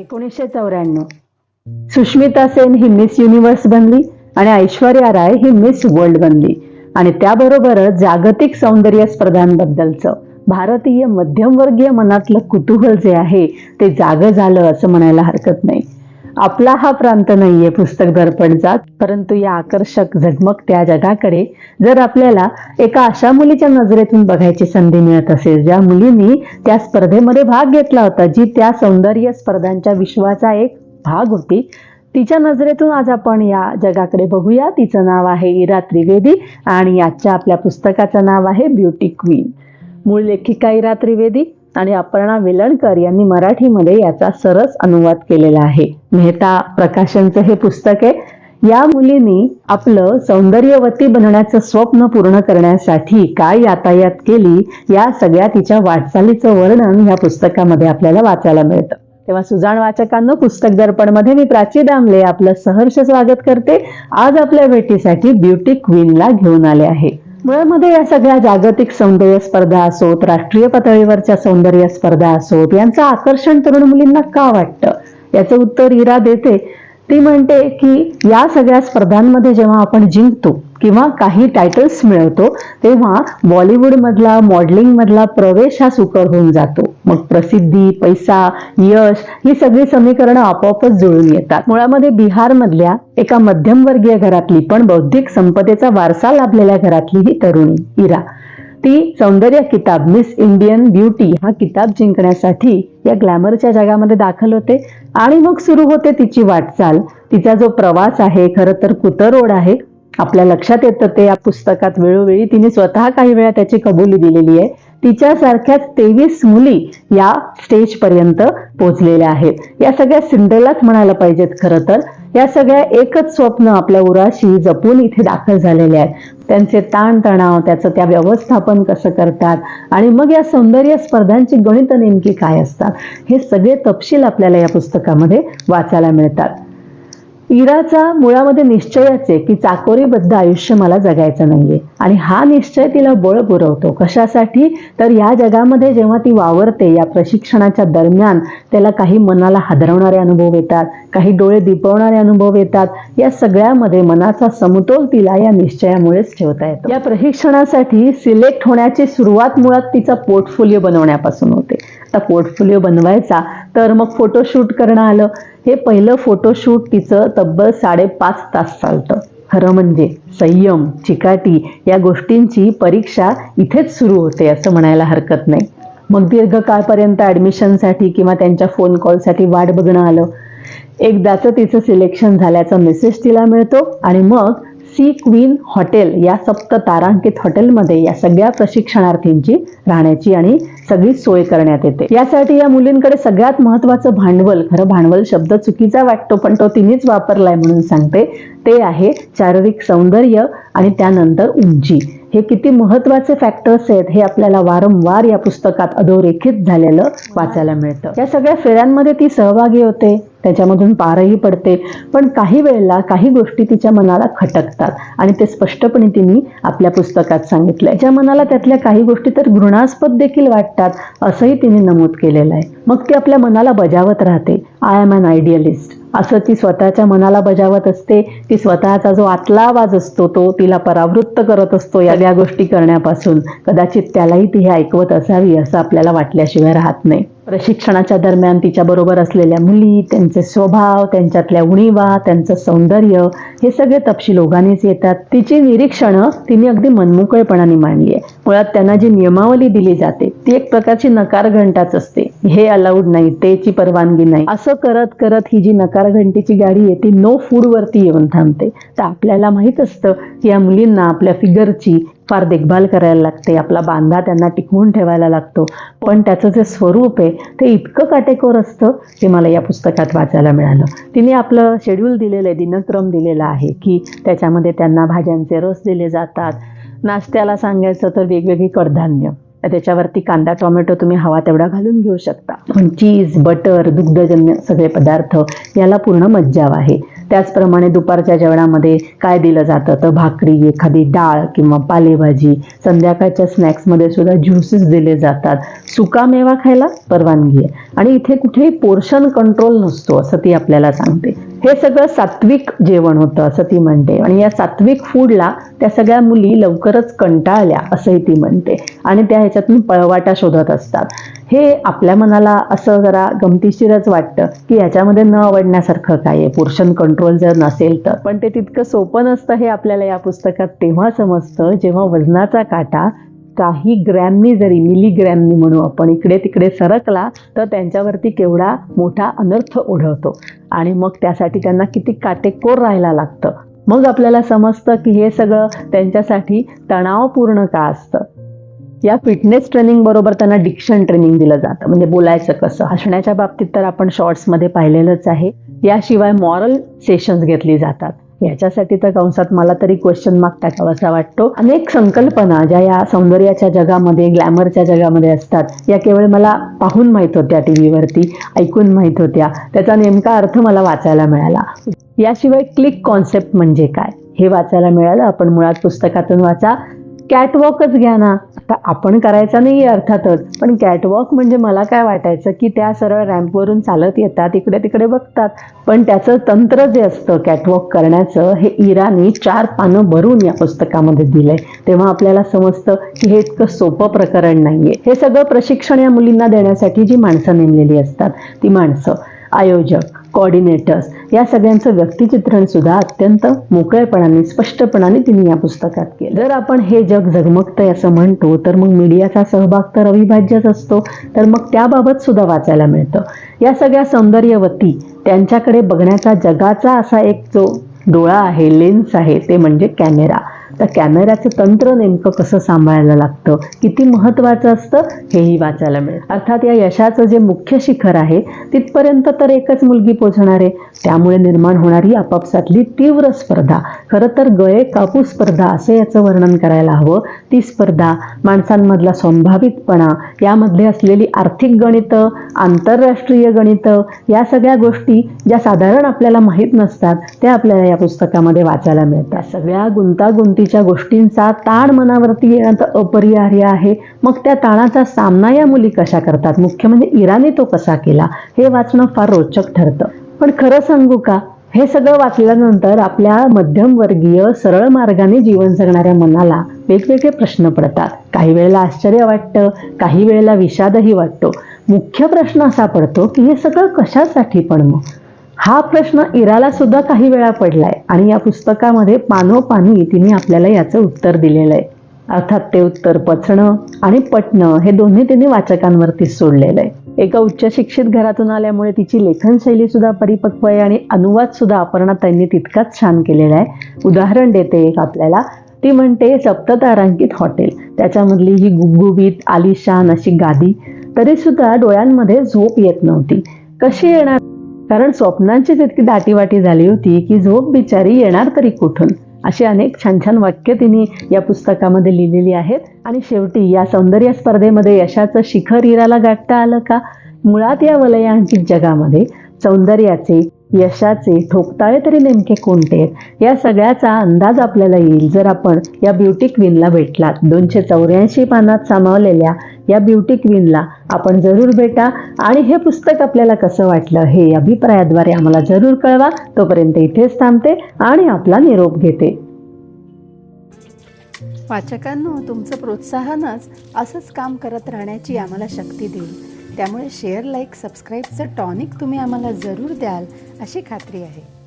एकोणीसशे चौऱ्याण्णव. सुष्मिता सेन ही मिस युनिव्हर्स बनली आणि ऐश्वर्या राय ही मिस वर्ल्ड बनली. आणि त्याबरोबरच जागतिक सौंदर्य स्पर्धांबद्दलचं भारतीय मध्यमवर्गीय मनातलं कुतूहल जे आहे ते जागं झालं असं म्हणायला हरकत नाही. आपला हा प्रांत नाहीये पुस्तक दर्पणचा परंतु या आकर्षक झगमगत्या जगाकडे जर आपल्याला एका अशा मुलीच्या नजरेतून बघायची संधी मिळत असेल ज्या मुलींनी त्या स्पर्धेमध्ये भाग घेतला होता जी त्या सौंदर्य स्पर्धांच्या विश्वाचा एक भाग होती तिच्या नजरेतून आज आपण या जगाकडे बघूया. तिचं नाव आहे इरा त्रिवेदी आणि आजच्या आपल्या पुस्तकाचं नाव आहे ब्युटी क्वीन. मूळ लेखिका इरा त्रिवेदी. आणि अपर्णा वेलणकर यांनी मराठीमध्ये याचा सरस अनुवाद केलेला आहे. मेहता प्रकाशनचं हे पुस्तक आहे. या मुलींनी आपलं सौंदर्यवती बनण्याचं स्वप्न पूर्ण करण्यासाठी काय यातायात केली या सगळ्या तिच्या वाटचालीचं वर्णन या पुस्तकामध्ये आपल्याला वाचायला मिळतं. तेव्हा सुजाण वाचकांना पुस्तक दर्पणमध्ये मी प्राची दामले आपलं सहर्ष स्वागत करते. आज आपल्या भेटीसाठी ब्युटी क्वीनला घेऊन आले आहे. मुळामध्ये या सगळ्या जागतिक सौंदर्य स्पर्धा असोत राष्ट्रीय पातळीवरच्या सौंदर्य स्पर्धा असोत यांचं आकर्षण तरुण मुलींना का वाटतं? याचं उत्तर इरा देते. ती म्हणते की या सगळ्या स्पर्धांमध्ये जेव्हा आपण जिंकतो किंवा काही टायटल्स मिळवतो तेव्हा बॉलिवूडमधला मॉडेलिंगमधला प्रवेश हा सुकर होऊन जातो. मग प्रसिद्धी पैसा यश ही सगळी समीकरणं आपोआपच जुळून येतात. मुळामध्ये बिहारमधल्या एका मध्यमवर्गीय घरातली पण बौद्धिक संपदेचा वारसा लाभलेल्या घरातली ही तरुणी इरा. ती सौंदर्य किताब मिस इंडियन ब्युटी हा किताब जिंकण्यासाठी या ग्लॅमरच्या जगामध्ये दाखल होते आणि मग सुरू होते तिची वाटचाल. तिचा जो प्रवास आहे खरं तर कुतरोड आहे आपल्या लक्षात येतं ते या पुस्तकात वेळोवेळी. तिने स्वतः काही वेळा त्याची कबुली दिलेली आहे. तिच्यासारख्याच तेवीस मुली या स्टेज पर्यंत पोहोचलेल्या आहेत. या सगळ्या सिंडलाच म्हणायला पाहिजेत खरं तर. या सगळ्या एकच स्वप्न आपल्या उराशी जपून इथे दाखल झालेले आहेत. त्यांचे ताणतणाव त्याचं त्या व्यवस्थापन कसं करतात आणि मग या सौंदर्य स्पर्धांची गणित नेमकी काय असतात हे सगळे तपशील आपल्याला या पुस्तकामध्ये वाचायला मिळतात. इराचा मुळामध्ये निश्चयाचे की चाकोरीबद्ध आयुष्य मला जगायचं नाहीये. आणि हा निश्चय तिला बळ पुरवतो. कशासाठी? तर या जगामध्ये जेव्हा ती वावरते या प्रशिक्षणाच्या दरम्यान त्याला काही मनाला हादरवणारे अनुभव येतात. काही डोळे दिपवणारे अनुभव येतात. या सगळ्यामध्ये मनाचा समतोल तिला या निश्चयामुळेच ठेवता येतो. या प्रशिक्षणासाठी सिलेक्ट होण्याची सुरुवात मुळात तिचा पोर्टफोलिओ बनवण्यापासून होते. आता पोर्टफोलिओ बनवायचा तर मग फोटोशूट करणं आलं. हे पहिलं फोटोशूट तिचं तब्बल साडेपाच तास चालतं. खरं म्हणजे संयम चिकाटी या गोष्टींची परीक्षा इथेच सुरू होते असं म्हणायला हरकत नाही. मग दीर्घकाळपर्यंत ॲडमिशनसाठी किंवा त्यांच्या फोन कॉलसाठी वाट बघणं आलं. एकदाचं तिचं सिलेक्शन झाल्याचा मेसेज तिला मिळतो. आणि मग सी क्वीन हॉटेल या सप्त तारांकित हॉटेलमध्ये या सगळ्या प्रशिक्षणार्थींची राहण्याची आणि सगळी सोय करण्यात येते. यासाठी या मुलींकडे सगळ्यात महत्वाचं भांडवल खरं भांडवल शब्द चुकीचा वाटतो पण तो तिनेच वापरलाय म्हणून सांगते. ते आहे शारीरिक सौंदर्य आणि त्यानंतर उंची हे किती महत्त्वाचे फॅक्टर्स आहेत हे आपल्याला वारंवार या पुस्तकात अधोरेखित झालेलं वाचायला मिळतं. या सगळ्या फेऱ्यांमध्ये ती सहभागी होते. त्याच्यामधून पारही पडते. पण काही वेळेला काही गोष्टी तिच्या मनाला खटकतात. आणि ते स्पष्टपणे तिने आपल्या पुस्तकात सांगितलंय. तिच्या मनाला त्यातल्या काही गोष्टी तर घृणास्पद देखील वाटतात असंही तिने नमूद केलेलं आहे. मग ती आपल्या मनाला बजावत राहते. आय एम अन आयडियलिस्ट असं ती स्वतःच्या मनाला बजावत असते. ती स्वतःचा जो आतला आवाज असतो तो तिला परावृत्त करत असतो या या गोष्टी करण्यापासून. कदाचित त्यालाही ती हे ऐकवत असावी असं आपल्याला वाटल्याशिवाय राहत नाही. प्रशिक्षणाच्या दरम्यान तिच्याबरोबर असलेल्या मुली त्यांचे स्वभाव त्यांच्यातल्या उणीवा त्यांचं सौंदर्य हे सगळे तपशील ओघानेच येतात. तिची निरीक्षणं तिने अगदी मनमोकळेपणाने मांडली आहे. मुळात त्यांना जी नियमावली दिली जाते ती एक प्रकारची नकार घंटाच असते. हे अलाउड नाही तेची परवानगी नाही. असं करत करत ही जी नकार घंटीची गाडी आहे ती नो फूड वरती येऊन थांबते. तर आपल्याला माहीत असतं की या मुलींना आपल्या फिगरची फार देखभाल करायला लागते आपला बांधा त्यांना टिकवून ठेवायला लागतो. पण त्याचं जे स्वरूप आहे ते इतकं काटेकोर असतं ते मला या पुस्तकात वाचायला मिळालं. तिने आपलं शेड्यूल दिलेलं आहे दिनक्रम दिलेला आहे की त्याच्यामध्ये त्यांना भाज्यांचे रस दिले जातात. नाश्त्याला सांगायचं तर वेगवेगळी कडधान्य. त्याच्यावरती कांदा टोमॅटो तुम्ही हवा तेवढा घालून घेऊ शकता. पण चीज बटर दुग्धजन्य सगळे पदार्थ याला पूर्ण मज्जाव आहे. त्याचप्रमाणे दुपारच्या जेवणामध्ये काय दिलं जातं? तर भाकरी एखादी डाळ किंवा पालेभाजी संध्याकाळच्या स्नॅक्समध्ये सुद्धा ज्युसेस दिले जातात. सुकामेवा खायला परवानगी आहे. आणि इथे कुठेही पोर्शन कंट्रोल नसतो असं ती आपल्याला सांगते. हे सगळं सात्विक जेवण होतं असं ती म्हणते. आणि या सात्विक फूडला त्या सगळ्या मुली लवकरच कंटाळल्या असंही ती म्हणते. आणि त्या ह्याच्यातून पळवाटा शोधत असतात. हे आपल्या मनाला असं जरा गमतीशीरच वाटतं की याच्यामध्ये न आवडण्यासारखं काय आहे? पोर्शन कंट्रोल जर नसेल तर. पण ते तितकं सोपं नसतं हे आपल्याला या पुस्तकात तेव्हा समजतं जेव्हा वजनाचा काटा काही ग्रॅमनी जरी मिलीग्रॅमनी म्हणू आपण इकडे तिकडे सरकला तर त्यांच्यावरती केवढा मोठा अनर्थ ओढवतो. आणि मग त्यासाठी त्यांना किती काटेकोर राहायला लागतं. मग आपल्याला समजतं की हे सगळं त्यांच्यासाठी तणावपूर्ण का असतं? या फिटनेस ट्रेनिंग बरोबर त्यांना डिक्शन ट्रेनिंग दिलं जातं. म्हणजे बोलायचं कसं? हसण्याच्या बाबतीत तर आपण शॉर्ट्समध्ये पाहिलेलंच आहे. याशिवाय मॉरल सेशन्स घेतली जातात. याच्यासाठी तर कंसात मला तरी क्वेश्चन मार्क टाकावासा वाटतो. अनेक संकल्पना ज्या या सौंदर्याच्या जगामध्ये ग्लॅमरच्या जगामध्ये असतात या केवळ मला पाहून माहीत होत्या टी व्हीवरती ऐकून माहीत होत्या. त्याचा नेमका अर्थ मला वाचायला मिळाला. याशिवाय क्लिक कॉन्सेप्ट म्हणजे काय? हे वाचायला मिळालं. आपण मुळात पुस्तकातून वाचा. कॅटवॉकच घ्या ना. आता आपण करायचा नाही अर्थातच. पण कॅटवॉक म्हणजे मला काय वाटायचं की त्या सरळ रॅम्पवरून चालत येतात इकडे तिकडे बघतात. पण त्याचं तंत्र जे असतं कॅटवॉक करण्याचं हे इराणी चार पानं भरून या पुस्तकामध्ये दिलंय. तेव्हा आपल्याला समजतं की हे इतकं सोपं प्रकरण नाहीये. हे सगळं प्रशिक्षण या मुलींना देण्यासाठी जी माणसं नेमलेली असतात ती माणसं. आयोजक. कॉर्डिनेटर्स या सगळ्यांचं व्यक्तिचित्रण सुद्धा अत्यंत मोकळेपणाने स्पष्टपणाने तिने या पुस्तकात केलं. जर आपण हे जग झगमगतंय असं म्हणतो तर मग मीडियाचा सहभाग तर अविभाज्यच असतो. तर मग त्याबाबत सुद्धा वाचायला मिळतं. या सगळ्या सौंदर्यवती त्यांच्याकडे बघण्याचा जगाचा असा एक जो डोळा आहे लेन्स आहे ते म्हणजे कॅमेरा. तर कॅमेऱ्याचं तंत्र नेमकं कसं सांभाळायला लागतं? किती महत्त्वाचं असतं? हेही वाचायला मिळेल अर्थात या यशाचं जे मुख्य शिखर आहे तिथपर्यंत तर एकच मुलगी पोचणार आहे. त्यामुळे निर्माण होणारी आपापसातली तीव्र स्पर्धा. खरं तर गळे कापू स्पर्धा असं याचं वर्णन करायला हवं. ती स्पर्धा माणसांमधला संभावितपणा यामध्ये असलेली आर्थिक गणितं आंतरराष्ट्रीय गणितं या सगळ्या गोष्टी ज्या साधारण आपल्याला माहीत नसतात त्या आपल्याला या पुस्तकामध्ये वाचायला मिळतात. सगळ्या गुंतागुंतीच्या गोष्टींचा ताण मनावरती येणं तर अपरिहार्य आहे. मग त्या ताणाचा सामना या मुली कशा करतात? मुख्य म्हणजे इराणी तो कसा केला? हे वाचणं फार रोचक ठरतं. पण खरं सांगू का? हे सगळं वाचल्यानंतर आपल्या मध्यमवर्गीय सरळ मार्गाने जीवन जगणाऱ्या मनाला वेगवेगळे प्रश्न पडतात. काही वेळेला आश्चर्य वाटतं काही वेळेला विषादही वाटतो. मुख्य प्रश्न असा पडतो की हे सगळं कशासाठी पण मग? हा प्रश्न इराला सुद्धा काही वेळा पडलाय. आणि या पुस्तकामध्ये पानोपानी तिने आपल्याला याचं उत्तर दिलेलं आहे. अर्थात ते उत्तर पचणं आणि पटणं हे दोन्ही तिने वाचकांवरती सोडलेलं आहे. एका उच्च शिक्षित घरातून आल्यामुळे तिची लेखनशैली सुद्धा परिपक्व आहे आणि अनुवाद सुद्धा अपर्णा त्यांनी तितकाच छान केलेला आहे. उदाहरण देते एक आपल्याला. ती म्हणते सप्ततारांकित हॉटेल. त्याच्यामधली ही गुबगुबीत आलिशान अशी गादी. तरी सुद्धा डोळ्यांमध्ये झोप येत नव्हती. कशी येणार कारण स्वप्नांची तितकी दाटीवाटी झाली होती की झोप बिचारी येणार तरी कुठून? अशी अनेक छान छान वाक्य तिने या पुस्तकामध्ये लिहिलेली आहेत. आणि शेवटी या सौंदर्य स्पर्धेमध्ये यशाचं शिखर हिराला गाठता आलं का? मुळात या वलयांकित जगामध्ये सौंदर्याचे यशाचे ठोकताळे तरी नेमके कोणते आहेत? या सगळ्याचा अंदाज आपल्याला येईल जर आपण या ब्युटी क्वीनला भेटलात. दोनशे चौऱ्याऐंशी पानात सामावलेल्या या ब्युटी क्वीनला आपण जरूर भेटा. आणि हे पुस्तक आपल्याला कसं वाटलं हे अभिप्रायाद्वारे आम्हाला जरूर कळवा. तोपर्यंत इथेच थांबते आणि आपला निरोप घेते. वाचकांनो तुमचं प्रोत्साहनच असंच काम करत राहण्याची आम्हाला शक्ती देईल. त्यामुळे शेअर लाईक सबस्क्राईबचं टॉनिक तुम्ही आम्हाला जरूर द्याल अशी खात्री आहे.